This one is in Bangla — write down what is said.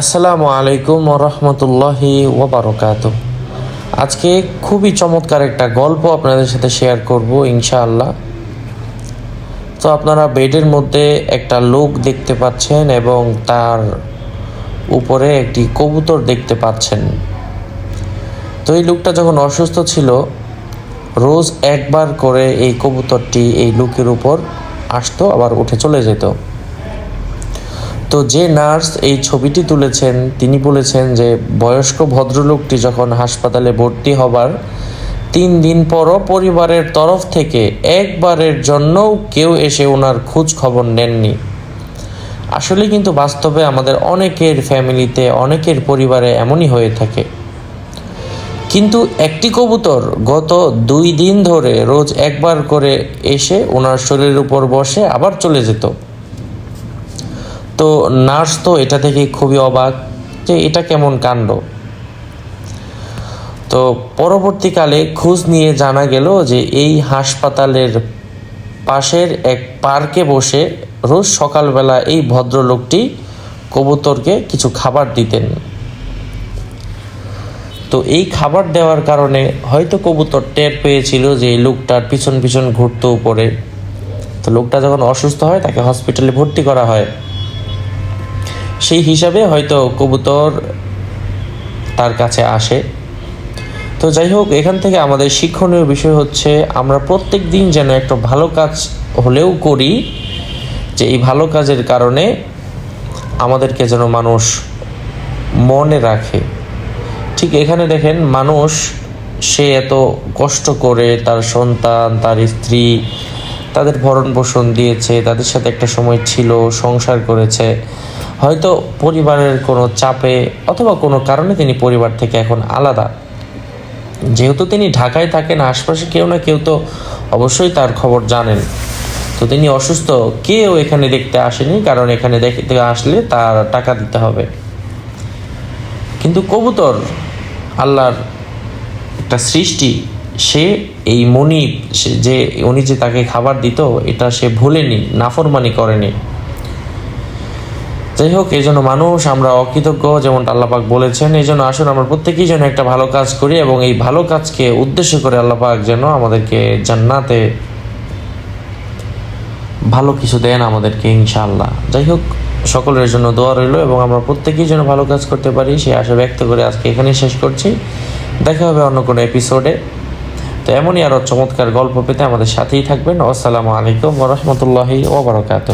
আসসালামু আলাইকুম রহমতুল্লাহি ওবরকাত আজকে খুবই চমৎকার একটা গল্প আপনাদের সাথে শেয়ার করব ইনশাআল্লাহ। তো আপনারা বেডের মধ্যে একটা লোক দেখতে পাচ্ছেন এবং তার উপরে একটি কবুতর দেখতে পাচ্ছেন। তো এই লোকটা যখন অসুস্থ ছিল, রোজ একবার করে এই কবুতরটি এই লোকের উপর আসতো, আবার উঠে চলে যেত। তো যে নার্স এই ছবিটি তুলেছেন, তিনি বলেছেন যে বয়স্ক ভদ্রলোকটি যখন হাসপাতালে ভর্তি হবার তিন দিন পরও পরিবারের তরফ থেকে একবারের জন্যও কেউ এসে ওনার খোঁজ খবর নেননি। আসলে কিন্তু বাস্তবে আমাদের অনেকের ফ্যামিলিতে, অনেকের পরিবারে এমনই হয়ে থাকে। কিন্তু একটি কবুতর গত দুই দিন ধরে রোজ একবার করে এসে ওনার শরীরের উপর বসে আবার চলে যেত। তো নার্স তো এটা থেকে খুবই অবাক যে এটা কেমন কাণ্ড। তো পরবর্তীকালে খোঁজ নিয়ে জানা গেল যে এই হাসপাতালের পাশের এক পার্কে বসে রোজ সকালবেলা এই ভদ্রলোকটি কবুতরকে কিছু খাবার দিতেন। তো এই খাবার দেওয়ার কারণে হয়তো কবুতর টের পেয়েছিল যে এই লোকটার পিছন পিছন ঘুরতো উপরে। তো লোকটা যখন অসুস্থ হয় তাকে হসপিটালে ভর্তি করা হয়। সেই হিসাবে হয়তো কবুতর তার কাছে আসে। তো যাই হোক, এখান থেকে আমাদের শিক্ষণীয় বিষয় হচ্ছে, আমরা প্রত্যেক দিন যেন একটা ভালো কাজ হলেও করি, যে এই ভালো কাজের কারণে আমাদেরকে যেন মানুষ মনে রাখে। ঠিক এখানে দেখেন, মানুষ সে এত কষ্ট করে তার সন্তান, তার স্ত্রী, তাদের ভরণ পোষণ দিয়েছে, তাদের সাথে একটা সময় ছিল, সংসার করেছে। হয়তো পরিবারের কোনো চাপে অথবা কোনো কারণে তিনি পরিবার থেকে এখন আলাদা। যেহেতু তিনি ঢাকায় থাকেন, আশপাশে কেউ না কেউ তো অবশ্যই তার খবর জানেন। তো তিনি অসুস্থ, কেউ এখানে দেখতে আসেনি, কারণ এখানে দেখতে আসলে তার টাকা দিতে হবে। কিন্তু কবুতর, আল্লাহর একটা সৃষ্টি, সে এই মনি সে যে, উনি যে তাকে খাবার দিত, এটা সে ভুলেনি, নাফরমানি করেনি। যাই হোক, এই জন্য মানুষ, আমরা অকৃতজ্ঞ, যেমনটা আল্লাপাক বলেছেন, এই জন্য আসুন আমরা প্রত্যেকেই যেন একটা ভালো কাজ করি এবং এই ভালো কাজকে উদ্দেশ্য করে আল্লাপাক যেন আমাদেরকে জান্নাতে ভালো কিছু দেন আমাদেরকে, ইনশাআল্লাহ। যাই হোক, সকলের জন্য দোয়া রইল এবং আমরা প্রত্যেকেই যেন ভালো কাজ করতে পারি, সেই আশা ব্যক্ত করে আজকে এখানেই শেষ করছি। দেখা হবে অন্য কোনো এপিসোডে তো এমনই আরও চমৎকার গল্প পেতে আমাদের সাথেই থাকবেন। আসসালামু আলাইকুম ওরহমতুল্লাহি ওবরাকাত